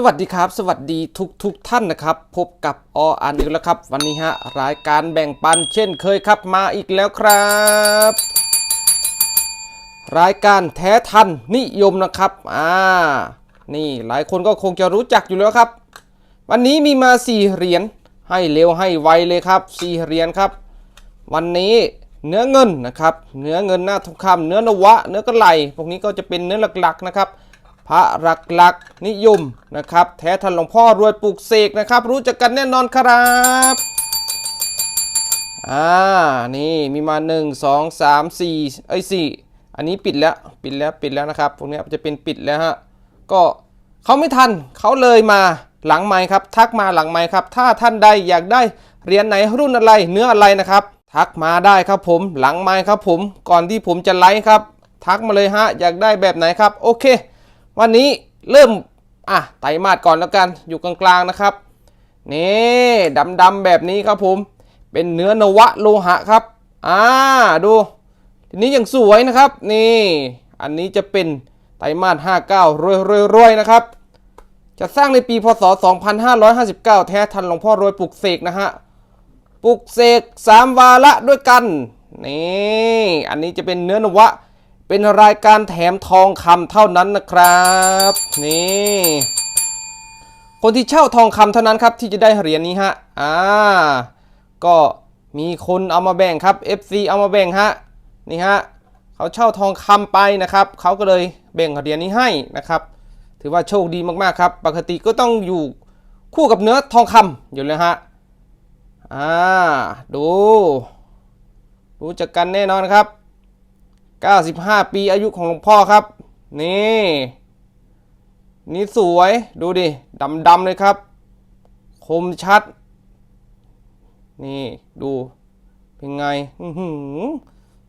สวัสดีครับ สวัสดีทุกทุกท่านนะครับ พบกับออันอีกแล้วครับ วันนี้ฮะรายการแบ่งปันเช่นเคยครับมาอีกแล้วครับ รายการแท้ทันนิยมนะครับอ่านี่หลายคนก็คงจะรู้จักอยู่แล้วครับ วันนี้มีมาสี่เหรียญให้เร็วให้ไวเลยครับสี่เหรียญครับ วันนี้เนื้อเงินนะครับ เนื้อเงินหน้าทองคำเนื้อนวะ เนื้อกระไหลพวกนี้ก็จะเป็นเนื้อหลักๆนะครับ พระหลักนิยมนะครับ แท้ทันหลวงพ่อรวยปลูกเสกนะครับ รู้จักกันแน่นอนครับอ่านี่มีมา 1 2 3 4เอ้ย4อันนี้ปิดแล้วปิดแล้วปิดแล้วนะครับพวกนี้จะเป็นปิดแล้วฮะก็เขาไม่ทันเขาเลยมาหลังไม้ครับ ทักมาหลังไม้ครับ ถ้าท่านใดอยากได้เหรียญไหนรุ่นอะไรเนื้ออะไรนะครับ ทักมาได้ครับผมหลังไม้ครับผมก่อนที่ผมจะไลฟ์ครับ ทักมาเลยฮะอยากได้แบบไหนครับโอเค วันนี้เริ่มอะไตรมาสก่อนแล้วกันอยู่กลางๆนะครับนี่ดำๆแบบนี้ครับผม เป็นเนื้อนวะโลหะครับอ่าดูทีนี้ยังสวยนะครับนี่อันนี้จะเป็นไตรมาส59รวยรวยรวยนะครับ จะสร้างในปีพศ 2559 แท้ทันหลวงพ่อรวยปลุกเสกนะฮะปลุกเสกสามวาระด้วยกันนี่อันนี้จะเป็นเนื้อนวะ เป็นรายการแถมทองคำเท่านั้นนะครับ นี่คนที่เช่าทองคำเท่านั้นครับที่จะได้เหรียญนี้ฮะอ่าก็มีคนเอามาแบ่งครับ FC เอามาแบ่งฮะนี่ฮะเขาเช่าทองคำไปนะครับเขาก็เลยแบ่งเหรียญนี้ให้นะครับ ถือว่าโชคดีมากๆครับ ปกติก็ต้องอยู่คู่กับเนื้อทองคำอยู่เลยฮะอ่าดู รู้จักกันแน่นอนครับ 95 ปีอายุของหลวงพ่อครับ นี่ นี่สวยดูดิดำๆเลยครับ คมชัด นี่ดูเป็นไง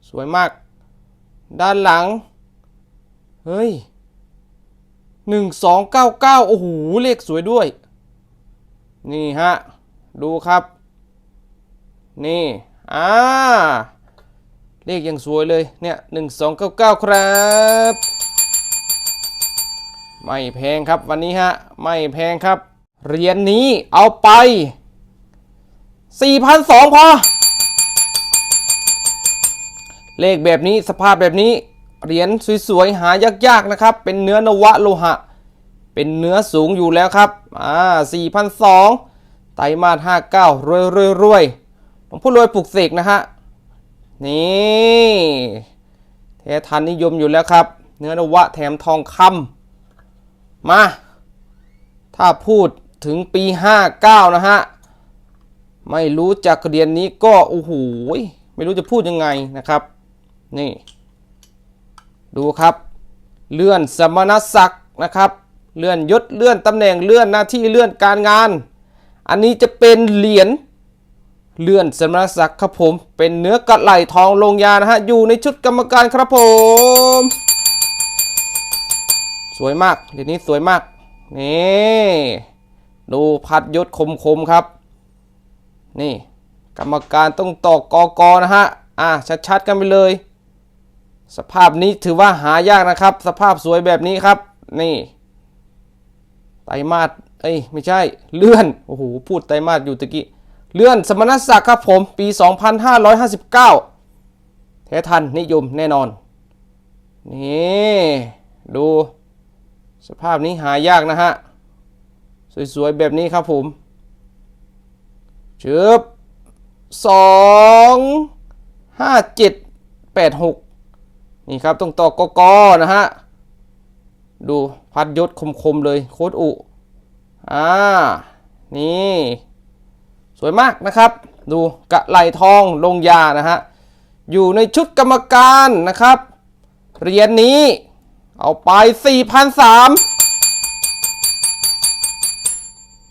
สวยมาก ด้านหลัง เฮ้ยหนึ่งสองเก้าเก้าโอ้โห เลขสวยด้วย นี่ฮะ ดูครับ นี่ อ่า เลขยังสวยเลยเนี่ยหนึ่งสองเก้าเก้าครับ ไม่แพงครับวันนี้ฮะ ไม่แพงครับ เหรียญนนี้เอาไป4,200พอ เลขแบบนี้สภาพแบบนี้ เหรียญสวยๆ หายากๆนะครับ เป็นเนื้อนวะโลหะ เป็นเนื้อสูงอยู่แล้วครับอ่า4,200ไตรมาส59รวยรวยรวยหลวงพ่อรวยปลุกเสกนะฮะ นี่แท้ทันนิยมอยู่แล้วครับ เนื้อนวะแถมทองคำมา ถ้าพูดถึงปี 59 นะฮะ ไม่รู้จักเหรียญนี้ก็ โอ้โห ไม่รู้จะพูดยังไงนะครับ นี่ ดูครับ เลื่อนสมณศักดิ์นะครับ เลื่อนยศเลื่อนตำแหน่งเลื่อนหน้าที่เลื่อนการงาน อันนี้จะเป็นเหรียญ เลื่อนสมณศักดิ์ครับผม เป็นเนื้อกระไหลทองลงยานะฮะ อยู่ในชุดกรรมการครับผม สวยมากเหรียญนี้สวยมาก นี่ดูพัดยศคมคมครับ นี่ กรรมการต้องตอกกอกอนะฮะ อะชัดๆกันไปเลย สภาพนี้ถือว่าหายากนะครับ สภาพสวยแบบนี้ครับ นี่ ไตรมาสเอ้ยไม่ใช่ เลื่อน โอ้โห พูดไตรมาสอยู่ตะกี้ เลื่อนสมณศักดิ์ครับผม ปี 2559แท้ทันนิยมแน่นอน นี่ ดู สภาพนี้หายากนะฮะ สวย ๆ แบบนี้ครับผมชึบสองห้าเจ็ดแปดหกนี่ครับต้องต่อกกนะฮะ ดูพัดยศคมๆเลย โคตรอุ อ่า นี่ สวยมากนะครับ ดูกระไหลทองลงยานะฮะอยู่ในชุดกรรมการนะครับเหรียญนี้เอาไป 4,003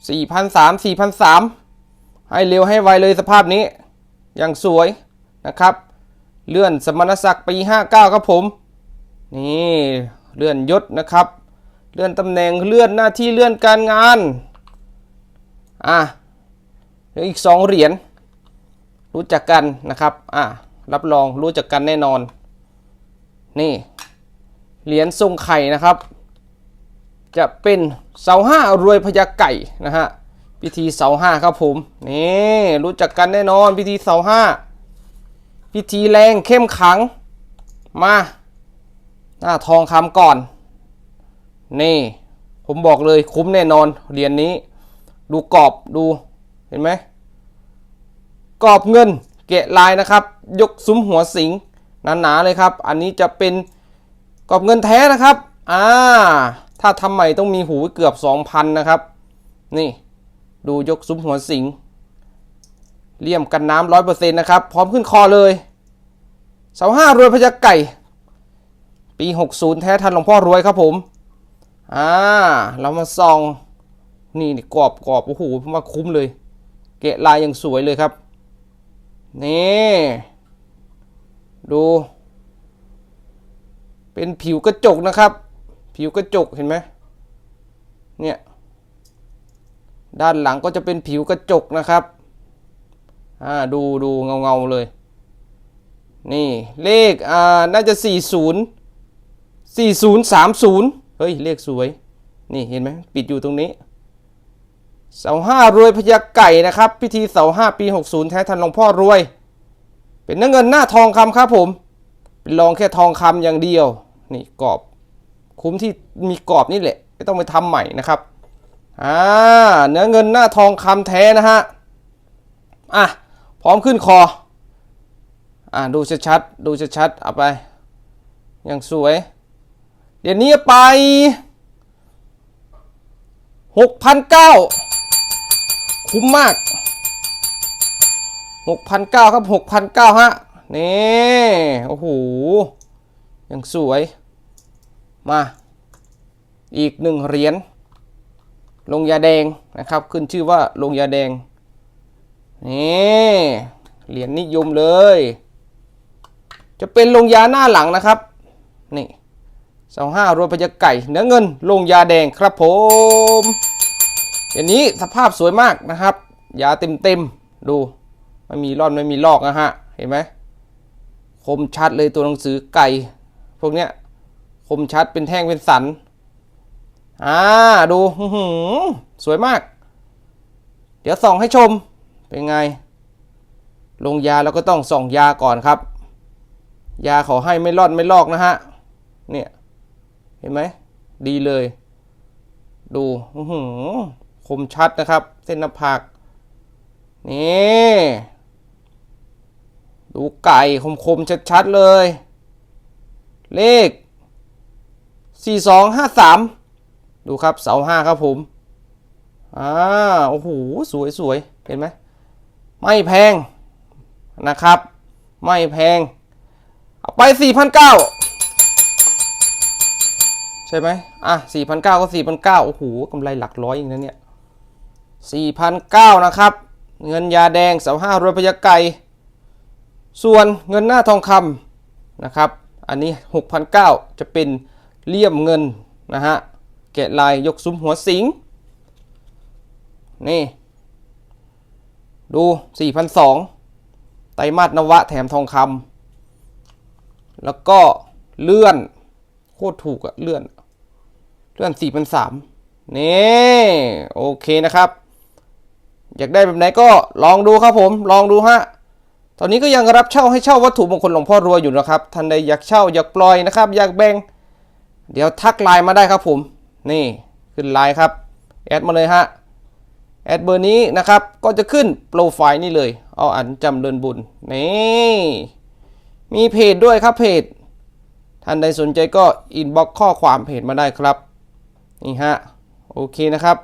4,003 4,003 ให้เร็วให้ไวเลยสภาพนี้ อย่างสวยนะครับ เลื่อนสมณศักดิ์ปี 59 ครับผม นี่เลื่อนยศนะครับ เลื่อนตำแหน่งเลื่อนหน้าที่เลื่อนการงาน อะ ลืออีก 2 เหรียญรู้จักกันนะครับอะรับรองรู้จักกันแน่นอน นี่ เหรียญทรงไข่นะครับ จะเป็นเสาห้ารวยพญาไก่นะฮะพิธีเสาห้าครับผมนี่รู้จักกันแน่นอน พิธีเสาห้าพิธีแรงเข้มขังมาหน้าทองคำก่อน นี่ ผมบอกเลยคุ้มแน่นอนเหรียญนนี้ ดูกรอบดูเห็นไหม กรอบเงินเกะลายนะครับ ยกซุ้มหัวสิงหนาๆเลยครับ อันนี้จะเป็นกรอบเงินแท้นะครับอ่าถ้าทำใหม่ต้องมีหูเกือบ 2,000 นะครับ นี่ดูยกซุ้มหัวสิงเลี่ยมกันน้ำร้อยเปอร์เซ็นต์นะครับ พร้อมขึ้นคอเลยเสาห้ารวยพญาไก่ ปี 60 แท้ทันหลวงพ่อรวยครับผมอ่าเรามาส่อง นี่นี่กรอบกรอบโอ้โหมาคุ้มเลย เกะลายอยังสวยเลยครับ นี่ ดู เป็นผิวกระจกนะครับ ผิวกระจกเห็นไหมเนี่ย ด้านหลังก็จะเป็นผิวกระจกนะครับ อ่า ดูดูเงาเงาเลย นี่ เลข อ่า น่าจะ 40 4030 เฮ้ย เลขสวย นี่เห็นไหม ปิดอยู่ตรงนี้ เสาห้ารวยพญาไก่นะครับ พิธีเสาห้าปี 60 แท้ทันหลวงพ่อรวย เป็นเนื้อเงินหน้าทองคำครับผม เป็นรองแค่ทองคำอย่างเดียว นี่กรอบ คุ้มที่มีกรอบนี่แหละ ไม่ต้องไปทำใหม่นะครับอ่าเนื้อเงินหน้าทองคำแท้นะฮะอะพร้อมขึ้นคออะดูชัดๆดูชัดๆเอาไปอย่างสวย เดี๋ยวนี้ไปหกพันเก้า คุ้มมากหกพันเก้าครับหกพันเก้าฮะ นี่ โอ้โหยังสวย มา อีกหนึ่งเหรียญลงยาแดงนะครับ ขึ้นชื่อว่าลงยาแดง นี่เหรียญนิยมเลย จะเป็นลงยาหน้าหลังนะครับ นี่เสาห้ารวยพญาไก่ เนื้อเงินลงยาแดงครับผม อย่างนี้สภาพสวยมากนะครับ ยาเต็มเต็มๆดู ไม่มีร่อนไม่มีลอกนะฮะ เห็นไหมคมชัดเลยตัวหนังสือไก่ พวกเนี้ยคมชัดเป็นแท่งเป็นสัน อ่าดูหือสวยมาก เดี๋ยวส่องให้ชม เป็นไง ลงยาเราก็ต้องส่องยาก่อนครับ ยาขาให้ไม่ร่อนไม่ลอกนะฮะ เนี่ย เห็นไหม ดีเลย ดู อือหือ คมชัดนะครับ เส้นหน้าผากนี่ดูไก่คมๆชัดๆเลย เลข 4253 ดูครับเสาห้าครับผมอ่าโอ้โหสวยสวยเห็นไหมไม่แพงนะครับ ไม่แพง เอาไป 4,900 ใช่ไหมอะ 4,900 ก็ 4,900 โอ้โหกำไรหลักร้อยอย่างนั้นเนี่ย 4,900นะครับ เงินยาแดงเสาห้ารวยพยาไก่ส่วนเงินหน้าทองคำนะครับ อันนี้6,900จะเป็นเลี่ยมเงินนะฮะแกะลายยกซุ้มหัวสิง นี่ ดู4,200ไตรมาสนวะแถมทองคำแล้วก็เลื่อน โคตรถูกอะเลื่อน เลื่อน4,300นี่ โอเคนะครับ อยากได้แบบไหนก็ลองดูครับผมลองดูฮะตอนนี้ก็ยังรับเช่าให้เช่าวัตถุมงคลหลวงพ่อรวยอยู่นะครับท่านใดอยากเช่าอยากปล่อยนะครับ อยากแบ่งเดี๋ยวทักไลน์มาได้ครับผม นี่ขึ้นไลน์ครับแอดมาเลยฮะแอดเบอร์นี้นะครับก็จะขึ้นโปรไฟล์นี่เลยเอาอันจำเดินบุญนี่มีเพจด้วยครับเพจท่านใดสนใจก็อินบ็อกข้อความเพจมาได้ครับนี่ฮะโอเคนะครับ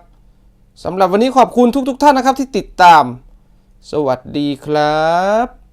สำหรับวันนี้ขอบคุณทุกๆทท่านนะครับที่ติดตาม สวัสดีครับ